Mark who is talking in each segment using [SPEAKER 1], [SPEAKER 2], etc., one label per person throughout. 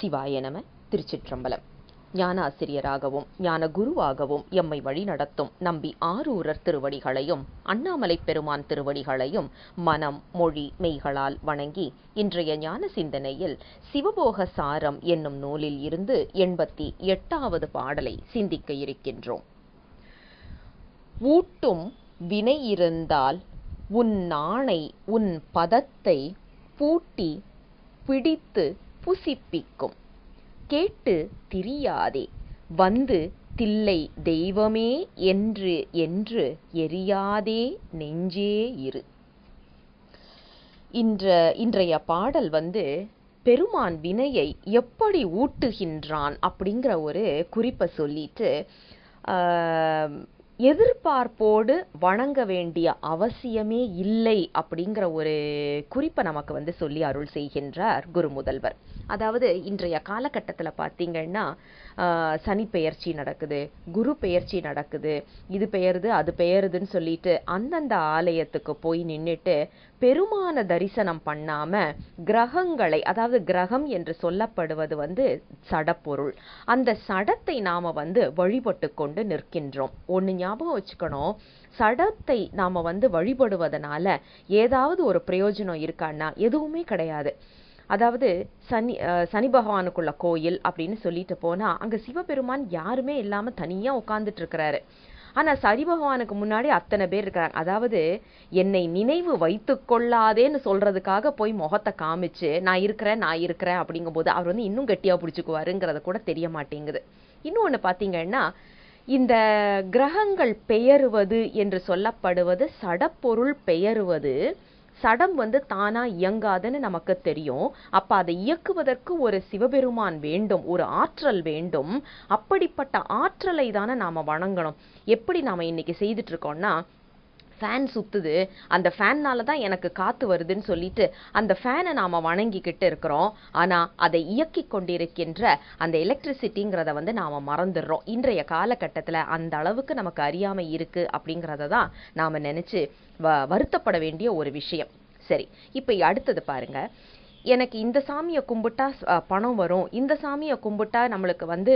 [SPEAKER 1] சிவாய நம திருச்சிற்றம்பலம். ஞானாசிரியராகவும் ஞான குருவாகவும் எம்மை வழிநடத்தும் நம்பி ஆரூரர் திருவடிகளையும் அண்ணாமலை பெருமான் திருவடிகளையும் மனம் மொழி மெய்களால் வணங்கி இன்றைய ஞான சிந்தனையில் சிவபோக சாரம் என்னும் நூலில் இருந்து எண்பத்தி எட்டாவது பாடலை சிந்திக்க இருக்கின்றோம். ஊட்டும் வினை இருந்தால் உன் நாணை உன் பதத்தை பூட்டி பிடித்து புசிப்பிக்கும். கேட்டு திரியாதே. வந்து தில்லை தெய்வமே என்று என்று எரியாதே நெஞ்சே இரு. இன்ற இன்றைய பாடல் வந்து பெருமான் வினையை எப்படி ஊட்டுகின்றான் அப்படிங்கிற ஒரு குறிப்பை சொல்லிட்டு எதிர்பார்ப்போடு வணங்க வேண்டிய அவசியமே இல்லை அப்படிங்கிற ஒரு குறிப்பை நமக்கு வந்து சொல்லி அருள் செய்கின்றார் குரு முதல்வர். அதாவது இன்றைய காலகட்டத்தில் பார்த்தீங்கன்னா சனி பெயர்ச்சி நடக்குது குரு பெயர்ச்சி நடக்குது இது பெயருது அது பெயருதுன்னு சொல்லிட்டு அந்தந்த ஆலயத்துக்கு போய் நின்றுட்டு பெருமான தரிசனம் பண்ணாம கிரகங்களை அதாவது கிரகம் என்று சொல்லப்படுவது வந்து சடப்பொருள். அந்த சடத்தை நாம வந்து வழிபட்டு கொண்டு நிற்கின்றோம். ஒன்று ஞாபகம் வச்சுக்கணும். சடத்தை நாம வந்து வழிபடுவதனால ஏதாவது ஒரு பிரயோஜனம் இருக்கான்னா எதுவுமே கிடையாது. அதாவது சனி சனி பகவானுக்குள்ள கோயில் அப்படின்னு சொல்லிட்டு போனா அங்க சிவபெருமான் யாருமே இல்லாம தனியா உட்கார்ந்துட்டு இருக்கிறாரு. ஆனால் சரி பகவானுக்கு முன்னாடி அத்தனை பேர் இருக்கிறாங்க. அதாவது என்னை நினைவு வைத்து கொள்ளாதேன்னு சொல்கிறதுக்காக போய் முகத்தை காமிச்சு நான் இருக்கிறேன் நான் இருக்கிறேன் அப்படிங்கும்போது அவர் வந்து இன்னும் கெட்டியாக பிடிச்சிக்குவாருங்கிறத கூட தெரிய மாட்டேங்குது. இன்னொன்று பார்த்தீங்கன்னா இந்த கிரகங்கள் பெயருவது என்று சொல்லப்படுவது சடப்பொருள் பெயருவது சடம் வந்து தானா இயங்காதுன்னு நமக்கு தெரியும். அப்ப அதை இயக்குவதற்கு ஒரு சிவபெருமான் வேண்டும் ஒரு ஆற்றல் வேண்டும். அப்படிப்பட்ட ஆற்றலை தானே நாம வணங்கணும். எப்படி நாம இன்னைக்கு செய்துட்டு இருக்கோம்னா ஃபேன் சுத்துது. அந்த ஃபேன்னால தான் எனக்கு காத்து வருதுன்னு சொல்லிட்டு அந்த ஃபேனை நாம வணங்கிக்கிட்டு இருக்கிறோம். ஆனா அதை இயக்கி கொண்டிருக்கின்ற அந்த எலக்ட்ரிசிட்டிங்கிறத வந்து நாம மறந்துடுறோம். இன்றைய காலகட்டத்தில் அந்த அளவுக்கு நமக்கு அறியாமை இருக்கு அப்படிங்கிறத தான் நாம நினைச்சு வ- வருத்தப்பட வேண்டிய ஒரு விஷயம். சரி இப்போ அடுத்தது பாருங்க. எனக்கு இந்த சாமியை கும்பிட்டா பணம் வரும். இந்த சாமியை கும்பிட்டா நம்மளுக்கு வந்து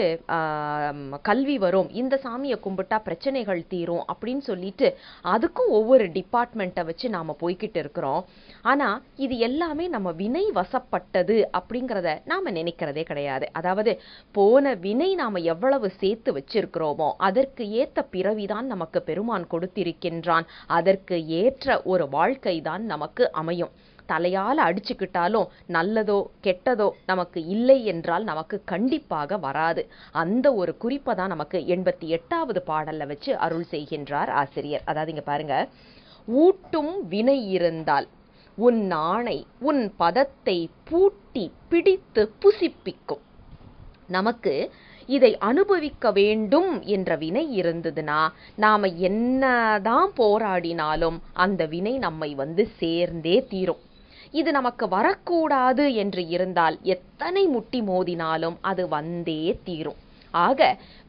[SPEAKER 1] கல்வி வரும். இந்த சாமியை கும்பிட்டா பிரச்சனைகள் தீரும் அப்படின்னு சொல்லிட்டு அதுக்கும் ஒவ்வொரு டிபார்ட்மெண்ட்டை வச்சு நாம் போய்கிட்டு இருக்கிறோம். ஆனால் இது எல்லாமே நம்ம வினை வசப்பட்டது அப்படிங்கிறத நாம் நினைக்கிறதே கிடையாது. அதாவது போன வினை நாம் எவ்வளவு சேர்த்து வச்சிருக்கிறோமோ அதற்கு ஏற்ற பிறவிதான் நமக்கு பெருமான் கொடுத்திருக்கின்றான். அதற்கு ஏற்ற ஒரு வாழ்க்கை தான் நமக்கு அமையும். தலையால் அடிச்சுக்கிட்டாலும் நல்லதோ கெட்டதோ நமக்கு இல்லை என்றால் நமக்கு கண்டிப்பாக வராது. அந்த ஒரு குறிப்பை தான் நமக்கு எண்பத்தி எட்டாவது பாடலில் வச்சு அருள் செய்கின்றார் ஆசிரியர். அதாவது இங்கே பாருங்க. ஊட்டும் வினை இருந்தால் உன் நாணை உன் பதத்தை பூட்டி பிடித்து புசிப்பிக்கும். நமக்கு இதை அனுபவிக்க வேண்டும் என்ற வினை இருந்ததுன்னா நாம் என்னதான் போராடினாலும் அந்த வினை நம்மை வந்து சேர்ந்தே தீரும். இது நமக்கு வரக்கூடாது என்று இருந்தால் எத்தனை முட்டி மோதினாலும் அது வந்தே தீரும். ஆக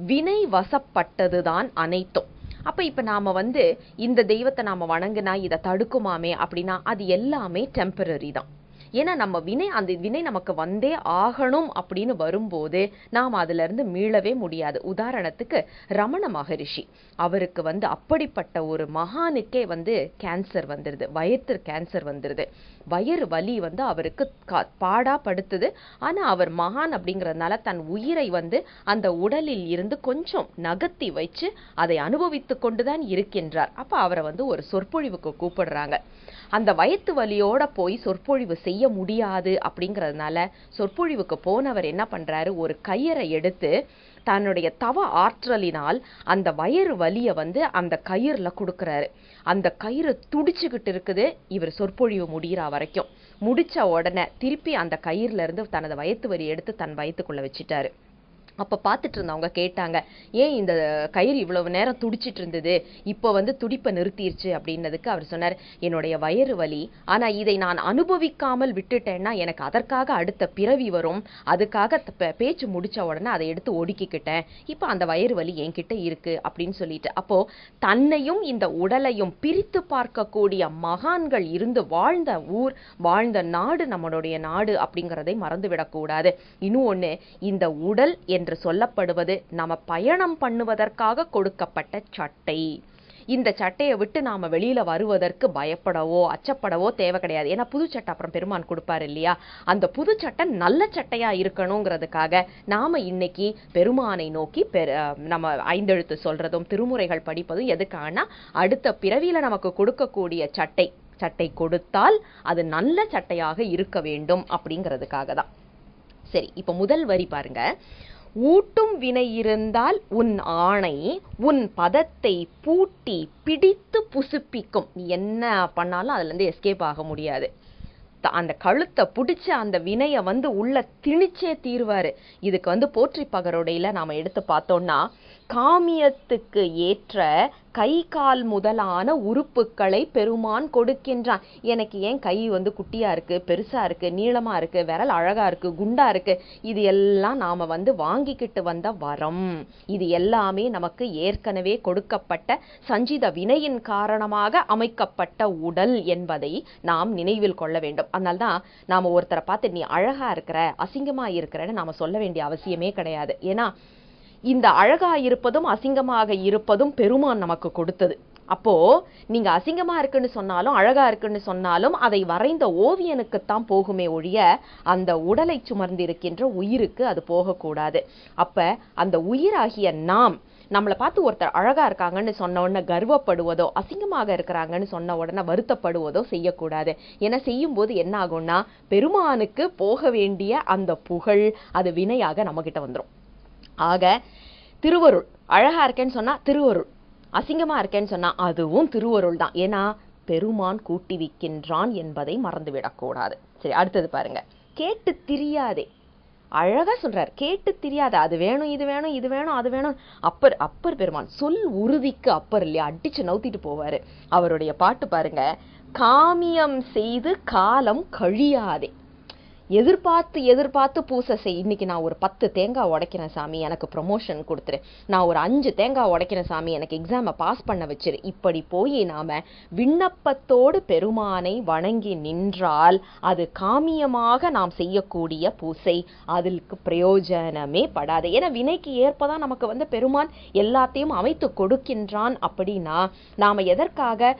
[SPEAKER 1] வினை வசப்பட்டதுதான் அனைத்தும். அப்போ இப்போ நாம் வந்து இந்த தெய்வத்தை நாம் வணங்கினா இதை தடுக்குமாமே அப்படின்னா அது எல்லாமே டெம்பரரி தான். ஏன்னா நம்ம வினை அந்த வினை நமக்கு வந்தே ஆகணும் அப்படின்னு வரும்போது நாம் அதுல இருந்து மீளவே முடியாது. உதாரணத்துக்கு ரமண மகரிஷி. அவருக்கு வந்து அப்படிப்பட்ட ஒரு மகானுக்கே வந்து கேன்சர் வந்துடுது வயிற்று கேன்சர் வந்துடுது வயிறு வலி வந்து அவருக்கு கா- பாடா படுத்துது. ஆனால் அவர் மகான் அப்படிங்கறதுனால தன் உயிரை வந்து அந்த உடலில் இருந்து கொஞ்சம் நகர்த்தி வச்சு அதை அனுபவித்துக் கொண்டுதான் இருக்கின்றார். அப்போ அவரை வந்து ஒரு சொற்பொழிவுக்கு கூப்பிடுறாங்க. அந்த வயிற்று வலியோட போய் சொற்பொழிவு செய்ய முடியாது அப்படிங்கறதுனால சொற்பொழிவுக்கு போனவர் என்ன பண்றாரு? ஒரு கயிறை எடுத்து தன்னுடைய தவ ஆற்றலினால் அந்த வயிறு வலியை வந்து அந்த கயிறுல கொடுக்குறாரு. அந்த கயிறு துடிச்சுக்கிட்டு இருக்குது. இவர் சொற்பொழிவு முடிகிற வரைக்கும். முடிச்ச உடனே திருப்பி அந்த கயிறுல இருந்து தனது வயிற்று வலி எடுத்து தன் வயித்துக்குள்ள வச்சுட்டாரு. அப்போ பார்த்துட்டு இருந்தவங்க கேட்டாங்க ஏன் இந்த கயிறு இவ்வளவு நேரம் துடிச்சிட்டு இருந்தது இப்போ வந்து துடிப்பை நிறுத்திருச்சு. அப்படின்னதுக்கு அவர் சொன்னார் என்னுடைய வயிறு வலி. ஆனால் இதை நான் அனுபவிக்காமல் விட்டுட்டேன்னா எனக்கு அதற்காக அடுத்த பிறவி வரும். அதுக்காக பே- பேச்சு முடிச்ச உடனே அதை எடுத்து ஒடுக்கிக்கிட்டேன். இப்போ அந்த வயிறு வலி என்கிட்ட இருக்கு. அப்படின்னு சொல்லிட்டு. அப்போ தன்னையும் இந்த உடலையும் பிரித்து பார்க்கக்கூடிய மகான்கள் இருந்து வாழ்ந்த ஊர் வாழ்ந்த நாடு நம்மளுடைய நாடு அப்படிங்கிறதை மறந்துவிடக்கூடாது. இன்னும் ஒன்று இந்த உடல் என் என்று சொல்லப்படுவது நம்ம பயணம் பண்ணுவதற்காக கொடுக்கப்பட்ட சட்டை. இந்த சட்டையை விட்டு நாம் வெளியில் வருவதற்கு பயப்படவோ அச்சப்படவோ தேவை கிடையாது. ஏன்னா புது சட்டை அப்புறம் பெருமான் கொடுப்பாரு இல்லையா? அந்த புது சட்டை நல்ல சட்டையாக இருக்கணுங்கிறதுக்காக நாம இன்னைக்கு பெருமானை நோக்கி பெரு நம்ம ஐந்தெழுத்து சொல்கிறதும் திருமுறைகள் படிப்பதும் எதுக்கானா அடுத்த பிறவியில் நமக்கு கொடுக்கக்கூடிய சட்டை சட்டை கொடுத்தால் அது நல்ல சட்டையாக இருக்க வேண்டும் அப்படிங்கிறதுக்காக தான். சரி இப்போ முதல் வரி பாருங்க. ஊட்டும் வினை இருந்தால் உன் ஆணை உன் பதத்தை பூட்டி பிடித்து புசுப்பிக்கும். நீ என்ன பண்ணாலும் அதுலேருந்து எஸ்கேப் ஆக முடியாது. த- அந்த கழுத்தை பிடிச்ச அந்த வினையை வந்து உள்ள திணிச்சே தீருவாரு. இதுக்கு வந்து போற்றி பகருடையில நாம எடுத்து பார்த்தோம்னா காமியத்துக்கு ஏற்ற கை கால் முதலான உறுப்புகளை பெருமான் கொடுக்கின்றான். எனக்கு ஏன் கை வந்து குட்டியா இருக்கு பெருசா இருக்கு நீளமா இருக்கு விரல் அழகா இருக்கு குண்டா இருக்கு? இது எல்லாம் நாம வந்து வாங்கிக்கிட்டு வந்த வரம். இது எல்லாமே நமக்கு ஏற்கனவே கொடுக்கப்பட்ட சஞ்சித வினையின் காரணமாக அமைக்கப்பட்ட உடல் என்பதை நாம் நினைவில் கொள்ள வேண்டும். அதனால்தான் நாம ஒருத்தரை பார்த்து நீ அழகா இருக்கிற அசிங்கமா இருக்கிறன்னு நாம சொல்ல வேண்டிய அவசியமே கிடையாது. ஏன்னா இந்த அழகா இருப்பதும் அசிங்கமாக இருப்பதும் பெருமான் நமக்கு கொடுத்தது. அப்போ நீங்க அசிங்கமா இருக்குன்னு சொன்னாலும் அழகா இருக்குன்னு சொன்னாலும் அதை வரைந்த ஓவியனுக்குத்தான் போகுமே ஒழிய அந்த உடலை சுமர்ந்திருக்கின்ற உயிருக்கு அது போகக்கூடாது. அப்ப அந்த உயிராகிய நாம் நம்மளை பார்த்து ஒருத்தர் அழகா இருக்காங்கன்னு சொன்ன உடனே கர்வப்படுவதோ அசிங்கமாக இருக்கிறாங்கன்னு சொன்ன உடனே வருத்தப்படுவதோ செய்யக்கூடாது. ஏன்னா செய்யும்போது என்ன ஆகும்னா பெருமானுக்கு போக வேண்டிய அந்த புகழ் அது வினையாக நம்மகிட்ட வந்துடும் ஆக திருவருள். அழகா இருக்கேன்னு சொன்னா திருவருள். அசிங்கமா இருக்கேன்னு சொன்னா அதுவும் திருவருள் தான். ஏன்னா பெருமான் கூட்டி விற்கின்றான் என்பதை மறந்துவிடக்கூடாது சரி அடுத்தது பாருங்க. கேட்டு திரியாதே. அழகா சொல்றார். கேட்டு தெரியாத. அது வேணும் இது வேணும் இது வேணும் அது வேணும். அப்பர் அப்பர் பெருமான். சொல் உறுதிக்கு அப்பர் இல்லையா? அடிச்சு நவுத்திட்டு போவாரு. அவருடைய பாட்டு பாருங்க. காமியம் செய்து காலம் கழியாதே. எதிர்பார்த்து எதிர்பார்த்து பூசை செய். இன்னைக்கு நான் ஒரு பத்து தேங்காய் உடைக்கிறேன் சாமி எனக்கு ப்ரொமோஷன் கொடுத்துரு. நான் ஒரு அஞ்சு தேங்காய் உடைக்கிறேன் சாமி எனக்கு எக்ஸாமை பாஸ் பண்ண வச்சிரு. இப்படி போய் நாம் விண்ணப்பத்தோடு பெருமானை வணங்கி நின்றால் அது காமியமாக நாம் செய்யக்கூடிய பூசை. அதற்கு பிரயோஜனமே படாது. ஏன்னா வினைக்கு ஏற்பதான் நமக்கு வந்து பெருமான் எல்லாத்தையும் அமைத்து கொடுக்கின்றான் அப்படின்னா நாம் எதற்காக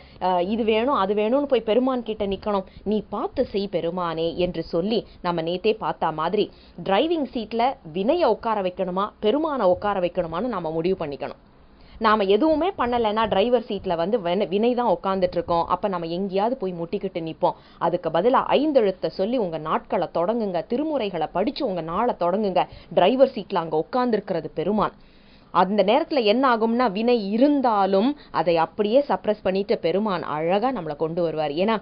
[SPEAKER 1] இது வேணும் அது வேணும்னு போய் பெருமான் கிட்ட நிற்கணும் நீ பார்த்து செய் பெருமானே என்று சொல்லி நம்ம நேத்தே பார்த்தா மாதிரி டிரைவிங் சீட்டில் வினையை உட்கார வைக்கணுமா பெருமானை உட்கார வைக்கணுமான்னு நம்ம முடிவு பண்ணிக்கணும். நாம எதுவுமே பண்ணலைன்னா டிரைவர் சீட்டில் வந்து வினை- வினை தான் உட்காந்துட்டு இருக்கோம் நம்ம எங்கேயாவது போய் முட்டிக்கிட்டு நிற்போம் அதுக்கு பதிலாக ஐந்தெழுத்த சொல்லி உங்கள் நாட்களை தொடங்குங்க திருமுறைகளை படித்து உங்கள் நாளை தொடங்குங்க. டிரைவர் சீட்டில் அங்கே உட்காந்துருக்கிறது பெருமான். அந்த நேரத்தில் என்ன ஆகும்னா வினை இருந்தாலும் அதை அப்படியே சப்ரஸ் பண்ணிட்டு பெருமான் அழகாக நம்மளை கொண்டு வருவார். ஏன்னா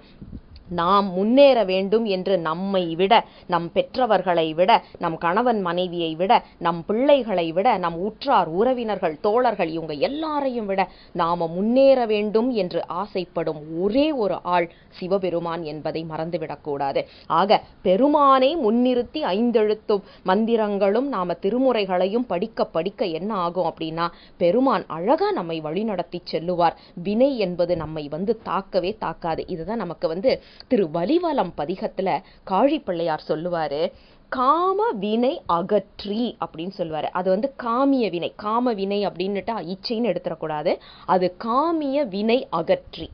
[SPEAKER 1] நாம் முன்னேற வேண்டும் என்று நம்மை விட நம் பெற்றவர்களை விட நம் கணவன் மனைவியை விட நம் பிள்ளைகளை விட நம் உற்றார் உறவினர்கள் தோழர்கள் இவங்க எல்லாரையும் விட நாம முன்னேற வேண்டும் என்று ஆசைப்படும் ஒரே ஒரு ஆள் சிவபெருமான் என்பதை மறந்துவிடக்கூடாது. ஆக பெருமானை முன்னிறுத்தி ஐந்தெழுத்தும் மந்திரங்களும் நாம திருமுறைகளையும் படிக்க படிக்க என்ன ஆகும் அப்படின்னா பெருமான் அழகா நம்மை வழிநடத்தி செல்லுவார். வினை என்பது நம்மை வந்து தாக்கவே தாக்காது. இதுதான் நமக்கு வந்து திரு வலிவலம் பதிகத்துல காழி பிள்ளையார் காம வினை அகற்றி அப்படின்னு சொல்லுவாரு. அது வந்து காமிய வினை காம வினை அப்படின்னுட்டு இச்சைன்னு எடுத்துடக்கூடாது அது காமிய வினை அகற்றி.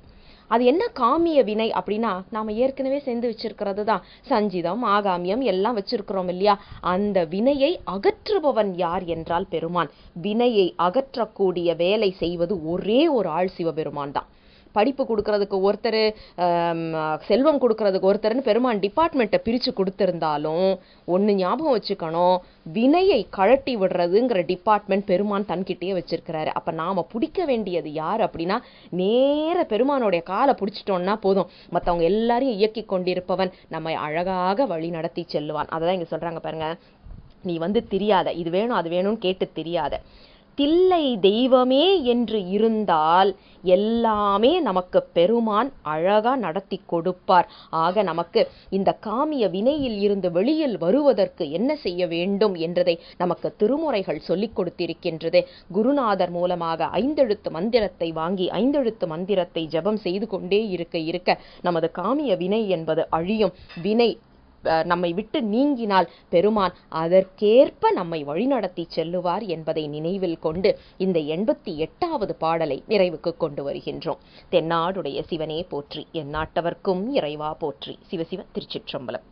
[SPEAKER 1] அது என்ன காமிய வினை அப்படின்னா நாம ஏற்கனவே சேர்ந்து வச்சிருக்கிறது தான். சஞ்சிதம் ஆகாமியம் எல்லாம் வச்சிருக்கிறோம் இல்லையா? அந்த வினையை அகற்றுபவன் யார் என்றால் பெருமான். வினையை அகற்றக்கூடிய வேலை செய்வது ஒரே ஒரு ஆள் சிவபெருமான் தான். படிப்பு கொடுக்கறதுக்கு ஒருத்தர் செல்வம் கொடுக்கறதுக்கு ஒருத்தர்னு பெருமான் டிபார்ட்மெண்ட்டை பிரித்து கொடுத்துருந்தாலும் ஒன்று ஞாபகம் வச்சுக்கணும். வினையை கழட்டி விடுறதுங்கிற டிபார்ட்மெண்ட் பெருமான் தன்கிட்டயே வச்சிருக்கிறாரு. அப்போ நாம பிடிக்க வேண்டியது யார் அப்படின்னா நேர பெருமானுடைய காலை பிடிச்சிட்டோம்னா போதும். மற்றவங்க எல்லாரையும் இயக்கி கொண்டிருப்பவன் நம்மை அழகாக வழி நடத்தி செல்லுவான். அதை தான் இங்கே சொல்கிறாங்க பாருங்கள் நீ வந்து தெரியாத இது வேணும் அது வேணும்னு கேட்டு தெரியாத. தில்லை தெய்வமே என்று இருந்தால் எல்லாமே நமக்கு பெருமான் அழகா நடத்தி கொடுப்பார். ஆக நமக்கு இந்த காமிய வினையில் இருந்து வெளியில் வருவதற்கு என்ன செய்ய வேண்டும் என்றதை நமக்கு திருமுறைகள் சொல்லிக் கொடுத்திருக்கின்றது. குருநாதர் மூலமாக ஐந்தெழுத்து மந்திரத்தை வாங்கி ஐந்தெழுத்து மந்திரத்தை ஜெபம் செய்து கொண்டே இருக்க இருக்க நமது காமிய வினை என்பது அழியும். வினை நம்மை விட்டு நீங்கினால் பெருமான் அதற்கேற்ப நம்மை வழிநடத்தி செல்லுவார் என்பதை நினைவில் கொண்டு இந்த எண்பத்தி எட்டாவது பாடலை நிறைவுக்கு கொண்டு வருகின்றோம். தென்னாடுடைய சிவனே போற்றி எந்நாட்டவர்க்கும் இறைவா போற்றி. சிவசிவ திருச்சிற்றம்பலம்.